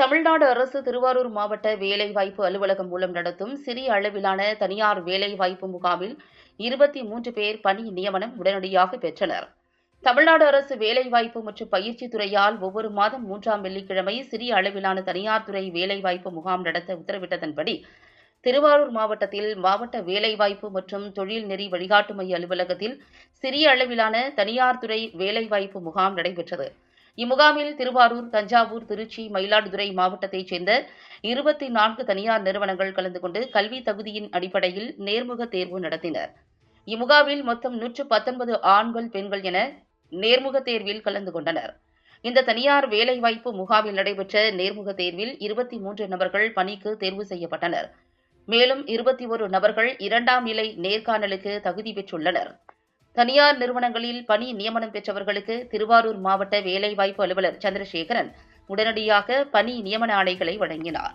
தமிழ்நாடு அரசு திருவாரூர் மாவட்ட வேலைவாய்ப்பு அலுவலகம் மூலம் நடத்தும் சிறிய அளவிலான தனியார் வேலைவாய்ப்பு முகாமில் இருபத்தி மூன்று பேர் பணி நியமனம் உடனடியாக பெற்றனர். தமிழ்நாடு அரசு வேலைவாய்ப்பு மற்றும் பயிற்சி துறையால் ஒவ்வொரு மாதம் மூன்றாம் வெள்ளிக்கிழமை சிறிய அளவிலான தனியார் துறை வேலைவாய்ப்பு முகாம் நடத்த உத்தரவிட்டதன்படி திருவாரூர் மாவட்டத்தில் மாவட்ட வேலைவாய்ப்பு மற்றும் தொழில் நெறி வழிகாட்டு மைய அலுவலகத்தில் சிறிய அளவிலான தனியார் துறை வேலைவாய்ப்பு முகாம் நடைபெற்றது. இம்முகாமில் திருவாரூர் தஞ்சாவூர் திருச்சி மயிலாடுதுறை மாவட்டத்தைச் சேர்ந்த இருபத்தி நான்கு தனியார் நிறுவனங்கள் கலந்து கொண்டு கல்வி தகுதியின் அடிப்படையில் நேர்முக தேர்வு நடத்தினர். இம்முகாமில் மொத்தம் நூற்று பத்தொன்பது ஆண்கள் பெண்கள் என நேர்முக தேர்வில் கலந்து கொண்டனர். இந்த தனியார் வேலைவாய்ப்பு முகாமில் நடைபெற்ற நேர்முக தேர்வில் இருபத்தி மூன்று நபர்கள் பணிக்கு தேர்வு செய்யப்பட்டனர். மேலும் இருபத்தி ஒரு நபர்கள் இரண்டாம் நிலை நேர்காணலுக்கு தகுதி பெற்றுள்ளனர். தனியார் நிறுவனங்களில் பணி நியமனம் பெற்றவர்களுக்கு திருவாரூர் மாவட்ட வேலைவாய்ப்பு அலுவலர் சந்திரசேகரன் உடனடியாக பணி நியமன ஆணைகளை வழங்கினார்.